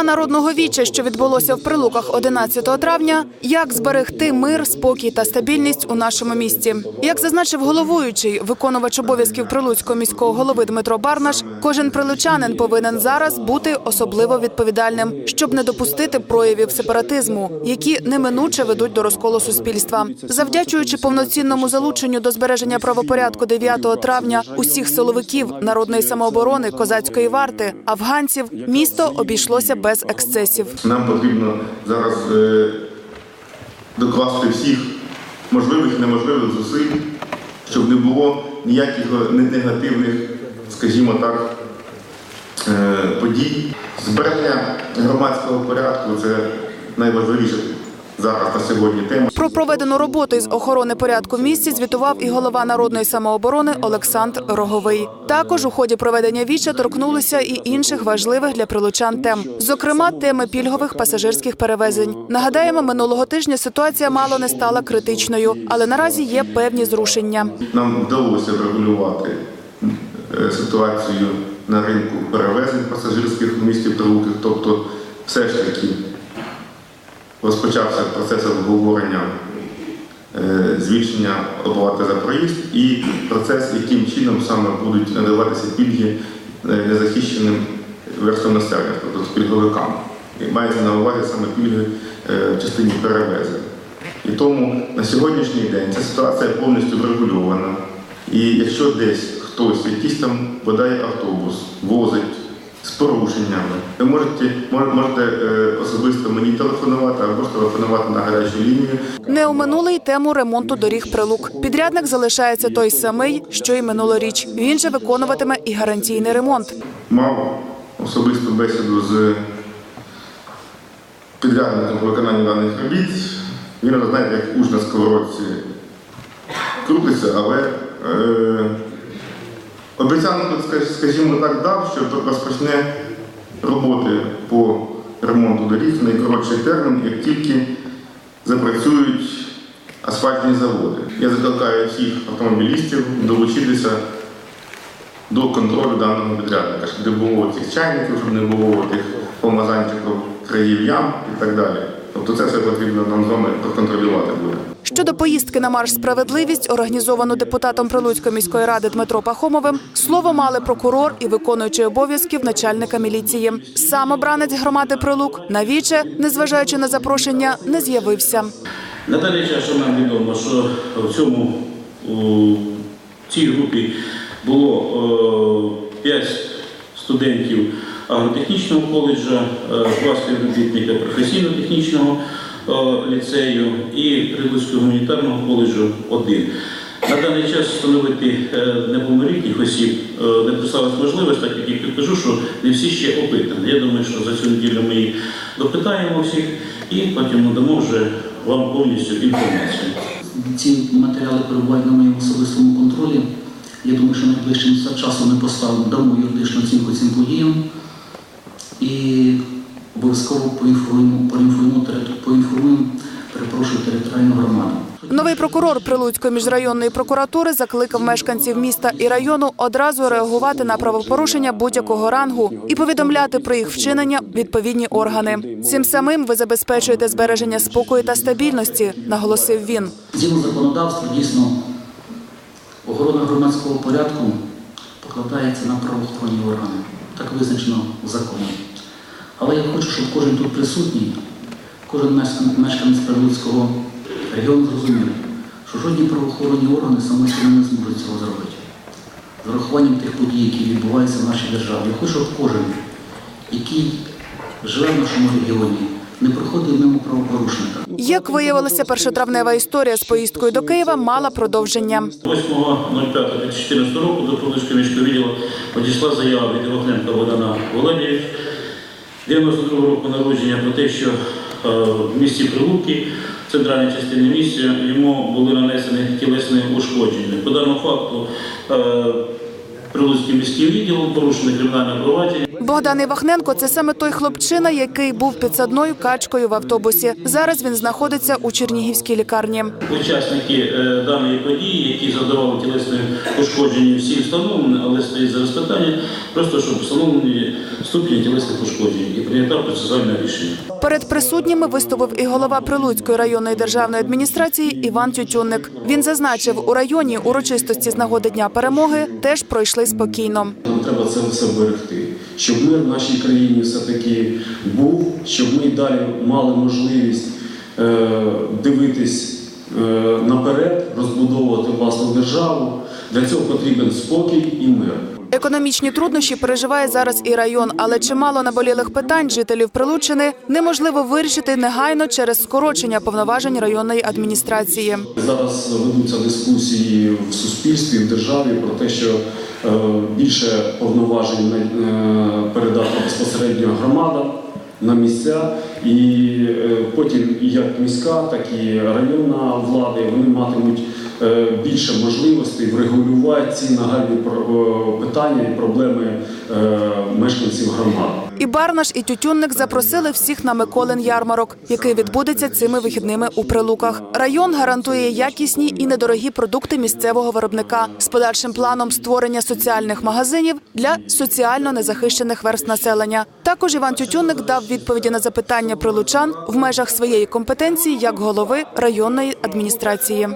Тема народного віча, що відбулося в прилуках 11 травня, як зберегти мир, спокій та стабільність у нашому місті. Як зазначив головуючий, виконувач обов'язків прилуцького міського голови Дмитро Барнаш, кожен прилучанин повинен зараз бути особливо відповідальним, щоб не допустити проявів сепаратизму, які неминуче ведуть до розколу суспільства. Завдячуючи повноцінному залученню до збереження правопорядку 9 травня усіх силовиків народної самооборони, козацької варти, афганців, місто обійшлося без ексцесів. Нам потрібно зараз е, докласти всіх можливих і неможливих зусиль, щоб не було ніяких негативних, скажімо так, е, подій. Збереження громадського порядку це найважливіше зараз на сьогодні тема. Про проведену роботу із охорони порядку в місті звітував і голова народної самооборони Олександр Роговий. Також у ході проведення віча торкнулися і інших важливих для прилучан тем, зокрема теми пільгових пасажирських перевезень. Нагадаємо, минулого тижня ситуація мало не стала критичною, але наразі є певні зрушення. Нам вдалося врегулювати е, ситуацію на ринку перевезень пасажирських у місті Прилуки. Тобто, все ж таки розпочався процес обговорення е, збільшення оплати за проїзд і процес, яким чином саме будуть надаватися пільги е, незахищеним верствам населення, тобто пільговикам. Мається на увазі саме пільги е, в частині перевезень. І тому на сьогоднішній день ця ситуація повністю врегульована. І якщо десь хтось, якийсь там бодай автобус, возить з порушеннями, ви можете, можете особисто мені телефонувати або на гарячу лінію. Не оминули й тему ремонту доріг прилук. Підрядник залишається той самий, що й минулоріч. Він же виконуватиме і гарантійний ремонт. Мав особисту бесіду з підрядником по виконанню даних робіт. Він, ви знаєте, як уж на сковородці крутиться, але е, обіцянку, скажімо так, дав, що розпочне роботи по ремонту доріг в найкоротший термін, як тільки запрацюють асфальтні заводи. Я закликаю всіх автомобілістів долучитися до контролю даного підрядника, щоб не було цих чайників, щоб не було тих помазанчиків країв ям і так далі. Тобто це все потрібно нам з вами проконтролювати буде. Щодо поїздки на марш справедливість, організовану депутатом Прилуцької міської ради Дмитро Пахомовим, слово мали прокурор і виконуючий обов'язків начальника міліції. Сам обранець громади Прилук на віче, незважаючи на запрошення, не з'явився. На даний час що нам відомо, що в цьому у цій групі було 5 студентів агротехнічного коледжа, 2 співробітника професійно-технічного е, ліцею і Прилуцького гуманітарного коледжу один. На даний час встановити е, неповнолітніх осіб е, не представилась можливість, так як я підкажу, що не всі ще опитані. Я думаю, що за цю неділю ми їх допитаємо всіх і потім надамо вже вам повністю інформацію. Ці матеріали перебувають на моєму особистому контролі. Я думаю, що найближчим часом ми поставимо дамо юридичну оцінку цим подіям і обов'язково поінформуємо, поінформуємо, поінформуємо перепрошую, територіальну громаду. Новий прокурор Прилуцької міжрайонної прокуратури закликав мешканців міста і району одразу реагувати на правопорушення будь-якого рангу і повідомляти про їх вчинення відповідні органи. Цим самим ви забезпечуєте збереження спокою та стабільності, наголосив він. Згідно законодавства, дійсно, охорона громадського порядку покладається на правоохоронні органи. Так визначено в законі. Але я хочу, щоб кожен тут присутній, кожен мешканець Прилуцького регіону зрозумів, що жодні правоохоронні органи самостійно не зможуть цього зробити. З урахуванням тих подій, які відбуваються в нашій державі, я хочу, щоб кожен, який живе в нашому регіоні, не проходив мимо правопорушника. Як виявилося, першотравнева історія з поїздкою до Києва мала продовження. 8.05.2014 року до Прилуцького міського відділу надійшла заява від Івахненка Богдана Володійовича 92 року народження про те, що е, в місті Прилуки, в центральній частині місця, йому були нанесені тілесні ушкодження. По даному факту е, Прилуцький міський відділ порушено кримінальне провадження. Богдан Івахненко це саме той хлопчина, який був підсадною качкою в автобусі. Зараз він знаходиться у Чернігівській лікарні. Учасники е, даної події, які завдавали тілесне пошкодження, всі встановлені, але стоїть зараз питання, просто щоб встановлені ступені тілесних пошкоджень і прийнято процесуальне рішення. Перед присутніми виступив і голова Прилуцької районної державної адміністрації Іван Тютюнник. Він зазначив, у районі урочистості з нагоди дня перемоги теж пройшли спокійно. Нам треба це все берегти, щоб мир в нашій країні все-таки був, щоб ми й далі мали можливість е, дивитись е, наперед, розбудовувати власну державу. Для цього потрібен спокій і мир. Економічні труднощі переживає зараз і район, але чимало наболілих питань жителів Прилуччини неможливо вирішити негайно через скорочення повноважень районної адміністрації. Зараз ведуться дискусії в суспільстві, в державі про те, що е, більше повноважень е, передати безпосередньо громадам на місця, і е, потім як міська, так і районна влади вони матимуть більше можливостей врегулювати ці нагальні е, питання і проблеми е, мешканців громад. І Барнаш, і Тютюнник запросили всіх на Миколин ярмарок, який відбудеться цими вихідними у Прилуках. Район гарантує якісні і недорогі продукти місцевого виробника з подальшим планом створення соціальних магазинів для соціально незахищених верст населення. Також Іван Тютюнник дав відповіді на запитання прилучан в межах своєї компетенції як голови районної адміністрації.